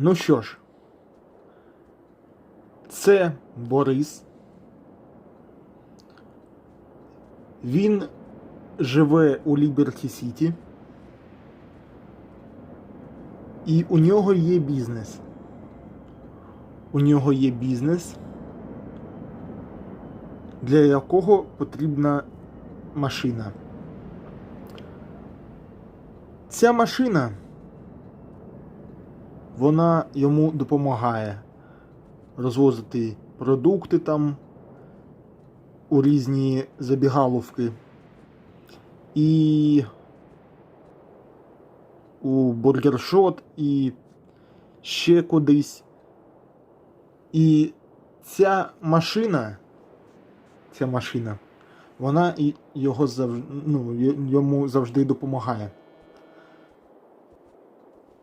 Ну що ж, це Борис. Він живе у Ліберті Сіті. І у нього є бізнес. У нього є бізнес, для якого потрібна машина. Ця машина вона йому допомагає розвозити продукти там у різні забігаловки. І у бургершот, і ще кудись. І ця машина, ця машина, вона і його завжди, ну, йому завжди допомагає.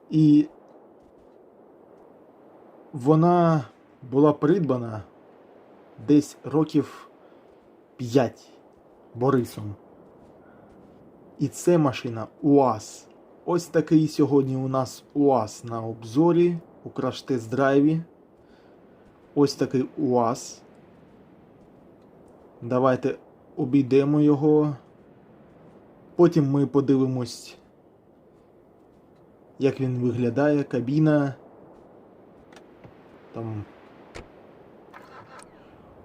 І вона була придбана десь років 5 Борисом. І це машина УАЗ. Ось такий сьогодні у нас УАЗ на обзорі у Drive. Ось такий УАЗ. Давайте обійдемо його. Потім ми подивимось, як він виглядає, кабіна. Там.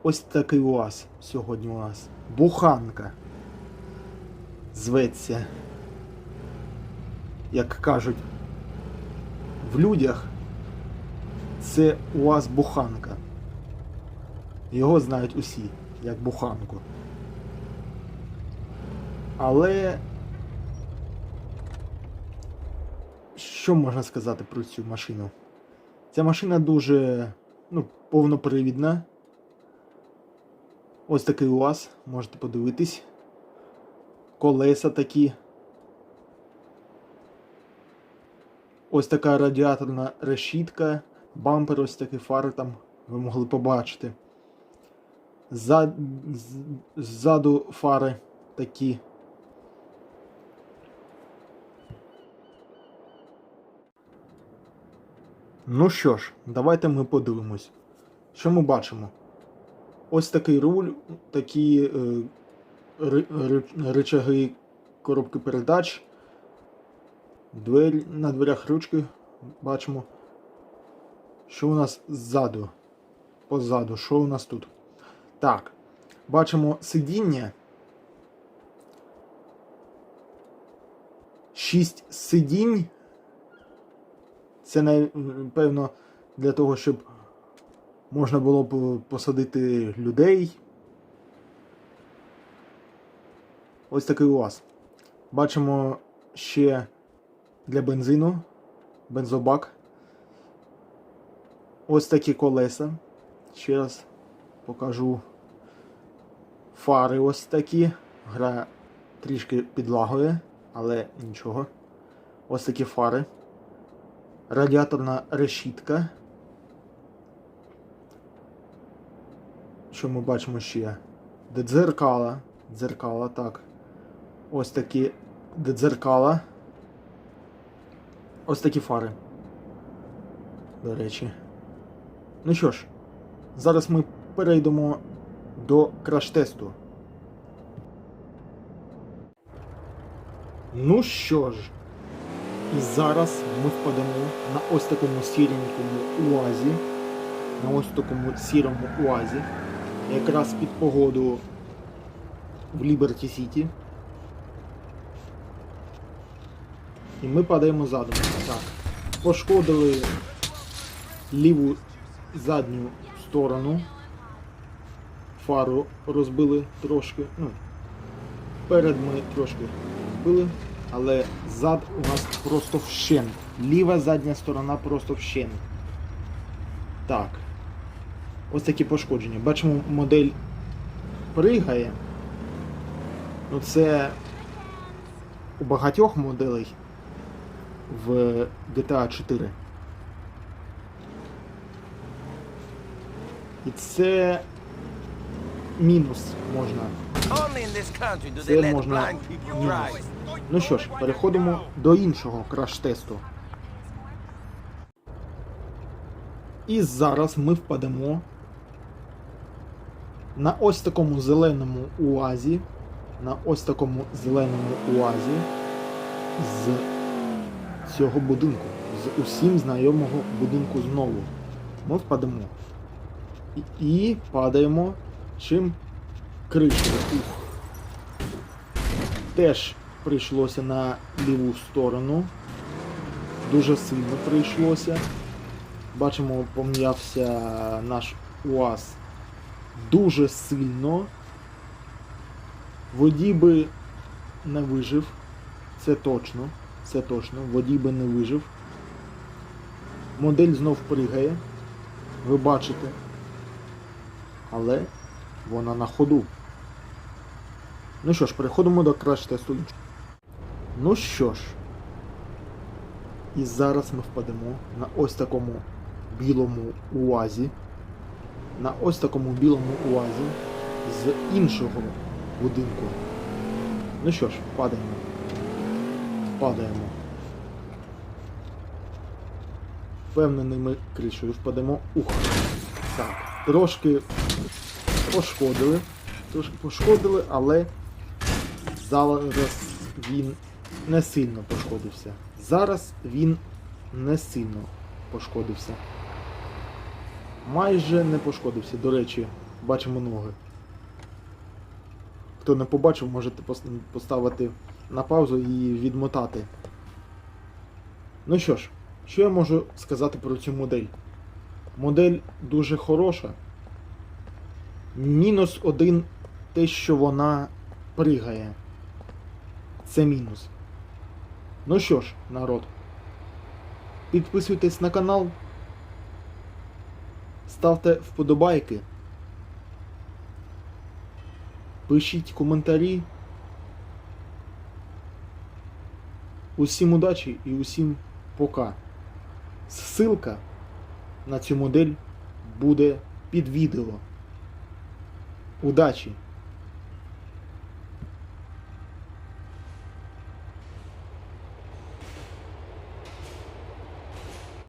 Ось такий УАЗ сьогодні у нас. Буханка. Зветься. Як кажуть в людях, це УАЗ Буханка. Його знають усі, як буханку. Але що можна сказати про цю машину? Ця машина дуже ну, повнопривідна. Ось такий УАЗ, можете подивитись. Колеса такі. Ось така радіаторна решітка, бампер, ось такі фари там ви могли побачити. Ззаду фари такі. Ну що ж, давайте ми подивимось. Що ми бачимо? Ось такий руль, такі е, ри- коробки передач. Двері, на дверях ручки бачимо. Що у нас ззаду? Позаду, що у нас тут? Так, бачимо сидіння. Шість сидінь. Це напевно для того, щоб можна було б посадити людей. Ось такий УАЗ. Бачимо ще для бензину, бензобак. Ось такі колеса. Ще раз покажу. Фари ось такі. Гра трішки підлагує, але нічого. Ось такі фари. Радіаторна решітка. Що ми бачимо ще? Де дзеркала. Дзеркала, так. Ось такі де дзеркала. Ось такі фари. До речі. Ну що ж, зараз ми перейдемо до краш-тесту. Ну що ж, і зараз ми впадемо на ось такому сіренькому уазі. На ось такому сірому уазі. Якраз під погоду в Ліберті Сіті. І ми падаємо задом. Так. Пошкодили ліву задню сторону. Фару розбили трошки. Ну, перед ми трошки розбили, але зад у нас просто вщент. Ліва задня сторона просто вщент. Так. Ось такі пошкодження. Бачимо, модель пригає. Ну це у багатьох моделей в GTA 4. І це мінус можна. Це можна мінус. Ну що ж, переходимо до іншого краш-тесту. І зараз ми впадемо на ось такому зеленому уазі. На ось такому зеленому уазі з цього будинку. З усім знайомого будинку знову. Ми впадемо. І, і падаємо чим кришею. Ух. Теж прийшлося на ліву сторону. Дуже сильно прийшлося. Бачимо, пом'явся наш УАЗ дуже сильно. Водій би не вижив. Це точно. Це точно. Водій би не вижив. Модель знов пригає. Ви бачите. Але вона на ходу. Ну що ж, переходимо до краш-тесту. Ну що ж. І зараз ми впадемо на ось такому білому уазі. На ось такому білому уазі з іншого будинку. Ну що ж, падаємо. Падаємо. Впевненими кришею впадемо. Ух. Так, трошки пошкодили. Трошки пошкодили, але зараз він не сильно пошкодився. Зараз він не сильно пошкодився. Майже не пошкодився. До речі, бачимо ноги. Хто не побачив, можете поставити на паузу і відмотати. Ну що ж, що я можу сказати про цю модель? Модель дуже хороша. Мінус один те, що вона пригає. Це мінус. Ну що ж, народ. Підписуйтесь на канал. Ставте вподобайки. Пишіть коментарі. Усім удачі і усім пока. Ссылка на цю модель буде під відео. Удачі!